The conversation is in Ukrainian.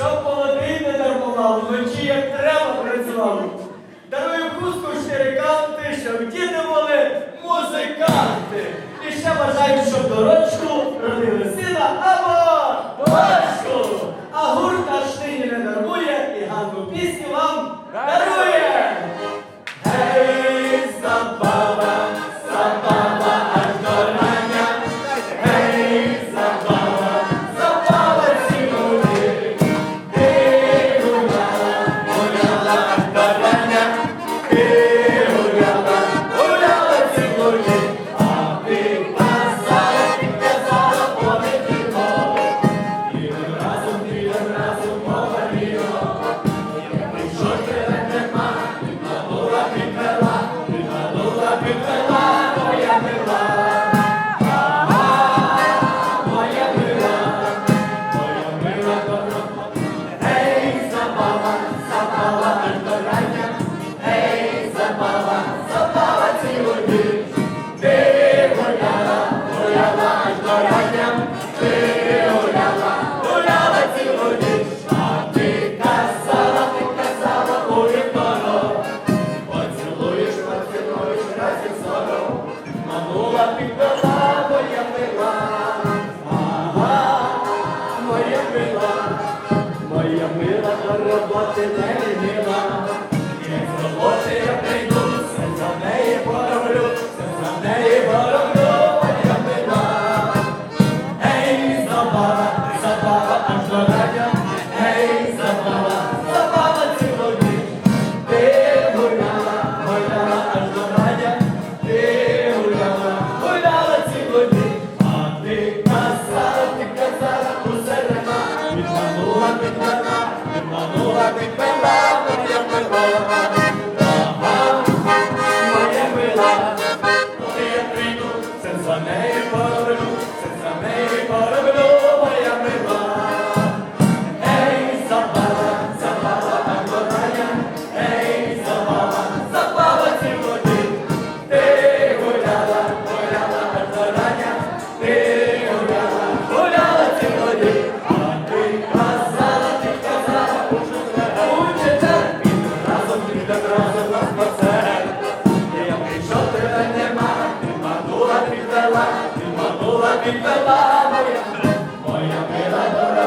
щоб молодий не дармував, вночі як треба працював. Дарую хустку чотири канти, щоб діти були музиканти. І ще бажаю, щоб дорочку родили сина або дочку. А гурт наш нині не дармує і гарну пісню вам дарує. Гей! мила, моя мила, роботи не мила. Моя мила дорога.